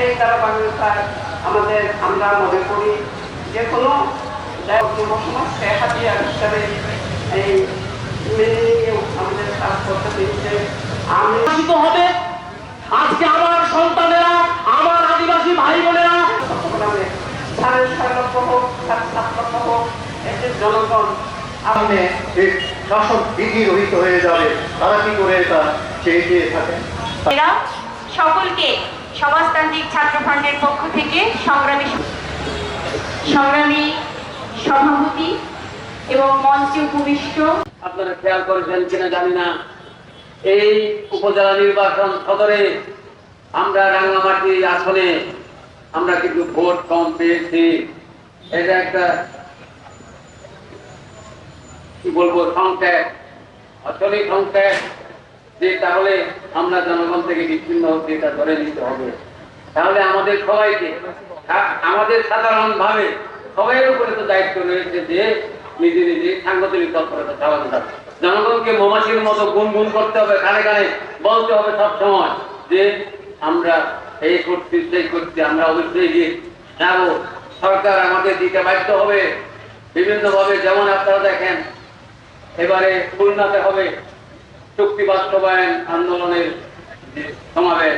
এই ধারাবাহিকতায় আমাদের আমরা মনে করি যে কোনো যুব সমাজকে হাতিয়ার হিসাবে এই মেনে নিয়ে আমাদের কাজ করতে দিচ্ছে আমি হবে। আজকে আমার সন্তানেরা আমার আদিবাসী ভাই বোনেরা সাড়ে ছয় লক্ষ হোক সাড়ে সাত লক্ষ হোক এদের জনগণ সামনে শাসক বিধি রহিত হয়ে যাবে তারা কি করে তা চেয়ে চেয়ে থাকেন সকলকে সমাজতান্ত্রিক ছাত্র ফ্রন্টের পক্ষ থেকে সংগ্রামী সংগ্রামী সভাপতি এবং মঞ্চে উপবিষ্ট আপনারা খেয়াল করেছেন কিনা জানি না। এই উপজেলা নির্বাচন সদরে আমরা রাঙ্গামাটি আসনে আমরা কিন্তু ভোট কম পেয়েছি। এটা একটা কি বলব সংখ্যাক আসলে সংখ্যাক যে তাহলে আমরা জনগণ থেকে বিচ্ছিন্ন হচ্ছে এটা ধরে নিতে হবে। তাহলে আমাদের সবাইকে আমাদের সাধারণ ভাবে সবাইয়ের উপরে তো দায়িত্ব রয়েছে যে নিজে নিজে সাংগঠনিক তৎপরতা চালানো যাবে জনগণকে মমাছির মতো গুনগুন করতে হবে, কানে কানে বলতে হবে সব সময় যে আমরা এই করছি, সেই করছি, আমরা অবশ্যই গিয়ে যাব। সরকার আমাদের দিতে বাধ্য হবে। বিভিন্ন ভাবে যেমন আপনারা দেখেন, এবারে খুলনাতে হবে। চুক্তি বাস্তবায়ন আন্দোলনের যে সমাবেশ,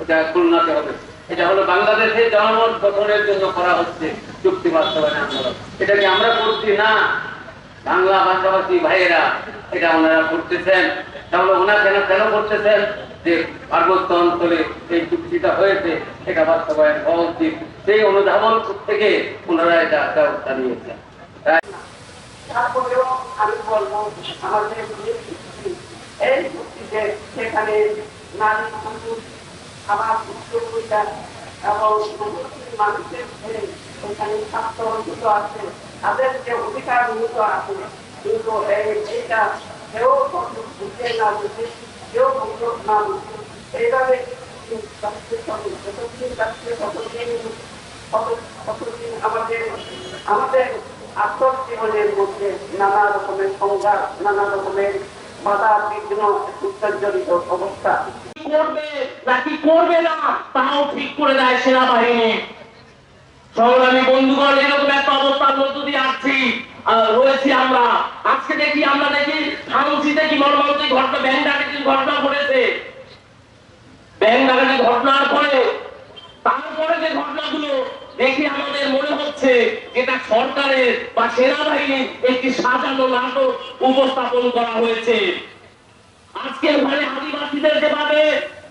ওটা খুলনাতে হবে। এটা হলো বাংলাদেশের জনমত গঠনের জন্য করা হচ্ছে চুক্তি বাস্তবায়ন আন্দোলন। এটা কি আমরা করছি? না। বাংলা ভাষাভাষী ভাইয়েরা এটা ওনারা করতেছেন। তাহলে ওনারা কেন কেন করতেছেন? যে পার্বত্য অঞ্চলে এই চুক্তিটা হয়েছে এটা বাস্তবায়ন হওয়া উচিত। সেই অনুধাবন থেকে ওনারা এটা ব্যবস্থা নিয়েছেন। তাই তারপরেও আমি বলব আমাদের এই চুক্তিতে সেখানে কেউ এইভাবে যতদিন আমাদের আমাদের আত্মজীবনের মধ্যে নানা রকমের সংঘাত, নানা রকমের বিঘ্ন অবস্থা। করবে? নাকি করবে না? তাও ঠিক করে দেয় সেনাবাহিনী। সংগ্রামী বন্ধুগণ, এরকম একটা অবস্থার মধ্য দিয়ে আসছি রয়েছি আমরা। আজকে দেখি, আমরা দেখি থানসিতে কি মর্মান্তিক ঘটনা, ব্যাংক ডাকাতির ঘটনা ঘটেছে। ব্যাংক ডাকাতির ঘটনার পরে, তারপরে যে ঘটনাগুলো দেখে আমাদের মনে হচ্ছে এটা সরকারের বা সেনাবাহিনীর একটি সাজানো নাটক উপস্থাপন করা হয়েছে। আজকের ঘরে আদিবাসীদের যেভাবে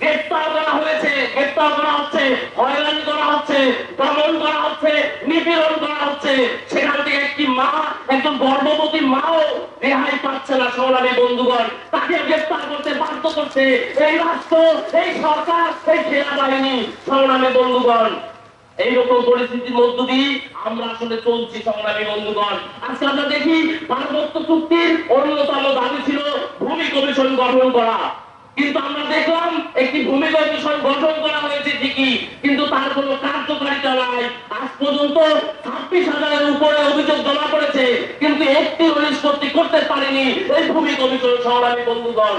গ্রেপ্তার করা হয়েছে, গ্রেপ্তার করা হচ্ছে, হয়রানি করা হচ্ছে, দমন করা হচ্ছে, নিপীড়ন করা হচ্ছে, সেখান থেকে একটি মা, একজন গর্ভবতী মাও রেহাই পাচ্ছে না সংগ্রামী বন্ধুগণ। তাকে গ্রেপ্তার করতে বাধ্য করছে এই রাষ্ট্র, এই সরকার, এই সেনাবাহিনী। সংগ্রামী বন্ধুগণ এইরকম পরিস্থিতির মধ্য দিয়ে আমরা আসলে চলছি সংগ্রামী বন্ধুগণ। আজকে আমরা দেখি পার্বত্য চুক্তির অন্যতম দাবি ছিল ভূমি কমিশন গঠন করা। কিন্তু আমরা দেখলাম একটি ভূমি কমিশন গঠন করা হয়েছে ঠিকই, কিন্তু তার কোনো কার্যকারিতা নাই। আজ পর্যন্ত ছাব্বিশ হাজারের উপরে অভিযোগ জমা পড়েছে, কিন্তু একটি নিষ্পত্তি করতে পারেনি এই ভূমি কমিশন সংগ্রামী বন্ধুগণ।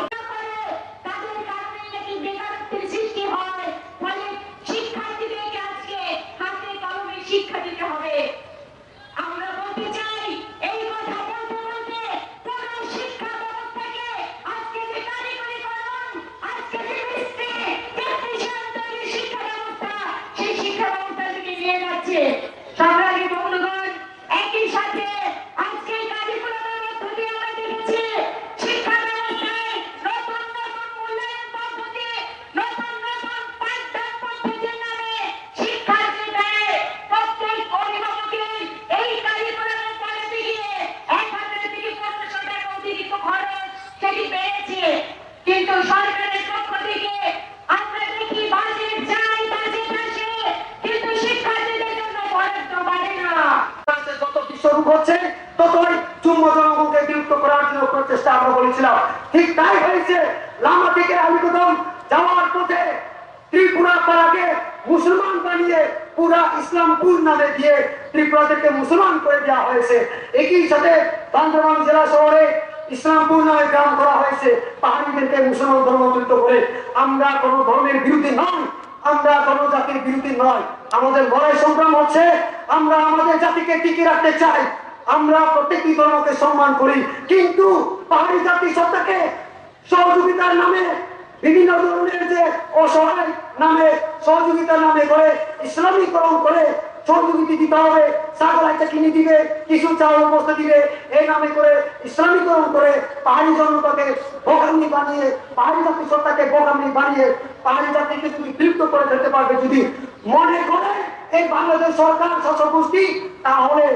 বেড়েছে কিন্তু সরকারের পক্ষ থেকে আমরা দেখি বাজেট চাই, বাজেট আসে। কিন্তু শিক্ষার্থীদের জন্য বরাদ্দ বাড়ে না। হয়েছে থেকে ত্রিপুরা পাড়াকে মুসলমান ইসলামপুর নামে দিয়ে ত্রিপুরাদেরকে মুসলমান করে দেওয়া হয়েছে। একই সাথে বান্দরবান জেলা শহরে ইসলামপুর নামে গ্রাম করা হয়েছে। পাহাড়িদেরকে মুসলমান ধর্মান্তরিত করে। আমরা কোনো ধর্মের বিরোধী নয় আমরা কোনো জাতির বিরোধী নয় আমাদের লড়াই সংগ্রাম হচ্ছে। আমরা আমাদের জাতিকে টিকে রাখতে চাই। আমরা প্রত্যেকটি ধর্মকে সম্মান করি। কিন্তু পাহাড়ি জাতি সত্তাকে সহযোগিতার নামে, বিভিন্ন ধরনের যে অসহায় নামে সহযোগিতার নামে করে, ইসলামীকরণ করে সহযোগিতা দিতে হবে ছাগলাইটা কিনে দিবে, কিছু চাউল বসতে দিবে, এই নামে করে ইসলামীকরণ করে পাহাড়ি জনতাকে বোকামি বানিয়ে, পাহাড়ি জাতি সত্তাকে বোকামি বানিয়ে, পাহাড়ি জাতিকে যদি বিলুপ্ত করে ফেলতে পারবে যদি মনে করে এই বাংলাদেশ সরকার শাসক গোষ্ঠী তাহলে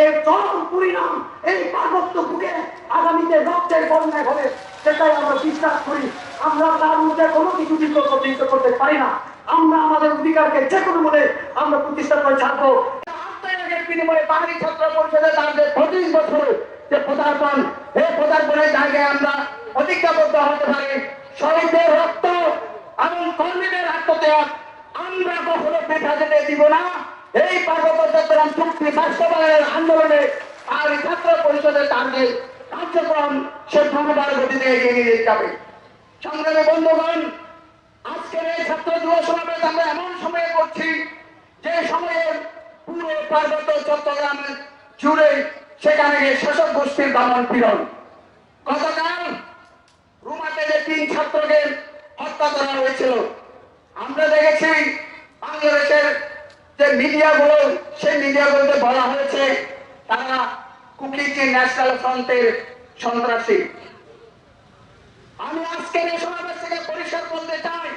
এর চরম পরিণাম এই পার্বত্য বুকে আগামীতে রক্তের বন্যায় হবে সেটাই আমরা বিশ্বাস করি। আমরা তার মধ্যে কোনো কিছু বিকল্প করতে পারি না। আমরা আমাদের অধিকারকে যে কোনো মনে আমরা প্রতিষ্ঠা করে ছাড়বো। বিনিময়ে পাহাড়ি ছাত্র পরিষদে তাদের পঁচিশ বছর। যে পদার্পণ এই পদার্পণের জায়গায় আমরা অধিজ্ঞাবদ্ধ হতে পারি। শহীদদের রক্ত এবং কর্মীদের আত্মত্যাগ আমরা কখনো পেঠা যেতে দিব না। এই পার্বত্য চট্টগ্রাম চুক্তি বাস্তবায়নের আন্দোলনে আর ছাত্র পরিষদের টার্গে কার্যক্রম সে দ্রুততার গতিতে এগিয়ে সংগ্রামী বন্ধুগণ আজকের এই ছাত্র যুব সমাবেশ আমরা এমন সময়ে করছি, যে সময়ে পুরো পার্বত্য চট্টগ্রাম জুড়ে সেখানে গিয়ে শাসক গোষ্ঠীর দমন পীড়ন। গতকাল রুমাতে যে তিন ছাত্রকে হত্যা করা হয়েছিল, আমরা দেখেছি বাংলাদেশের যে মিডিয়াগুলো, সেই মিডিয়াগুলোতে বলা হয়েছে, তারা কুকিজি ন্যাশনাল ফ্রন্টের সন্ত্রাসী। আমি আজকের এই সমাবেশ থেকে পরিষ্কার করতে চাই,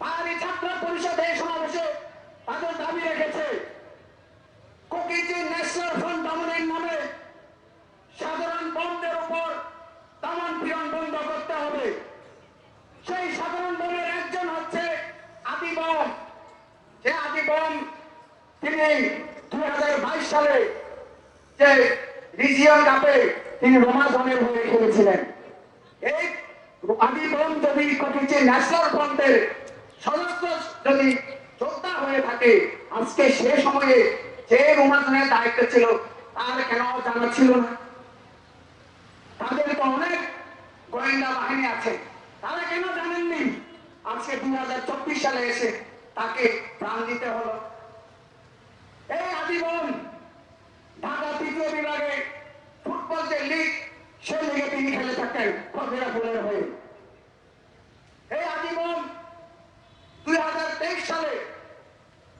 পাহাড়ি ছাত্র পরিষদ এই সমাবেশে তাদের দাবি রেখেছে। কুকিজি ন্যাশনাল ফ্রন্ট দমনের নামে সাধারণ বন্ধের উপর দমন পীড়ন বন্ধ করতে হবে। সেই সাধারণ বনের একজন হচ্ছে আদিবম যে আদিবম তিনি দুই হাজার বাইশ সালে যে রিজিয়ন কাপে তিনি রোমাজনের হয়ে খেলেছিলেন। আদিবম যদি কটিছে ন্যাশনাল ফ্রন্টের সদস্য যদি যোদ্ধা হয়ে থাকে, আজকে সে সময়ে যে রোমাজনের দায়িত্ব ছিল, তার কেন জানা ছিল না? তাদের তো অনেক গোয়েন্দা বাহিনী আছে। তারা কেন জানেননি? আজকে দুই হাজার চব্বিশ সালে এসে তাকে প্রাণ দিতে হলো। এই আজীবন ঢাকা তৃতীয় বিভাগে ফুটবল যে লিগ সে লিগে তিনি খেলে থাকেন কবিরা ফুলের হয়ে। এই আজীবন দুই হাজার তেইশ সালে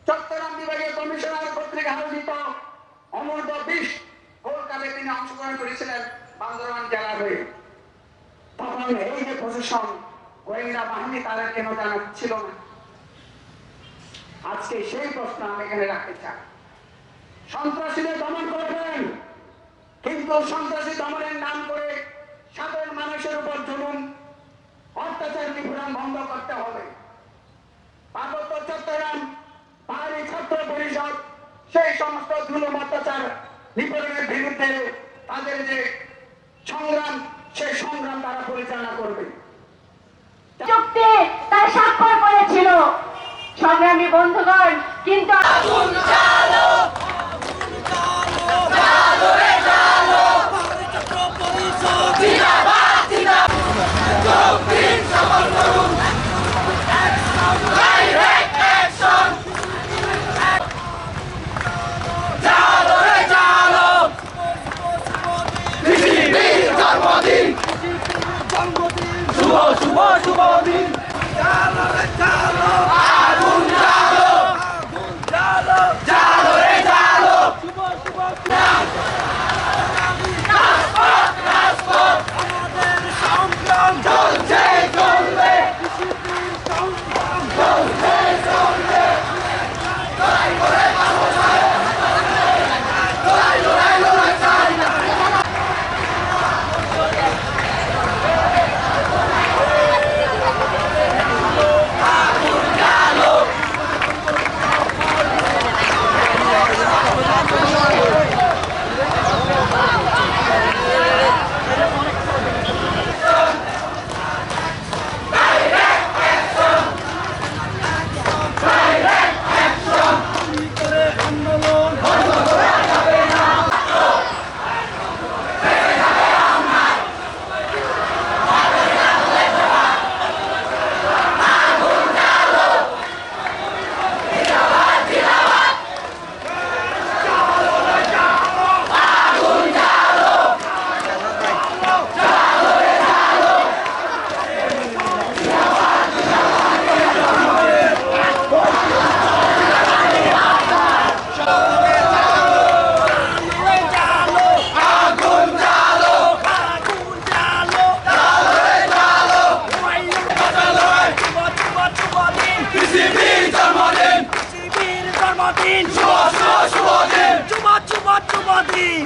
চট্টগ্রাম বিভাগীয় কমিশনার কর্তৃক আয়োজিত অনূর্ধ্ব বিশ কাপে তিনি অংশগ্রহণ করেছিলেন বান্দরবান জেলার হয়ে। তখন এই যে প্রশাসন গোয়েন্দা বাহিনী তারা কেন জানা ছিল না। আজকে সেই প্রশ্ন আমি এখানে রাখতে চাই। সন্ত্রাসীদের দমন করবেন কিন্তু সন্ত্রাসী দমনের নাম করে সাধারণ মানুষের উপর জুলুম, অত্যাচার নিপীড়ন বন্ধ করতে হবে। পার্বত্য চট্টগ্রাম, পাহাড়ি ছাত্র পরিষদ, সেই সমস্ত জুলুম, অত্যাচার, নিপীড়নের বিরুদ্ধে তাদের যে সংগ্রাম, সেই সংগ্রাম তারা পরিচালনা করবে। চুক্তি তার স্বাক্ষর করেছিল। সংগ্রামী বন্ধুগণ, কিন্তু শুভ শুভ দিন জালো জন্মদিন। শুভ শুভ শুভ দিন। শুভ শুভ জন্মদিন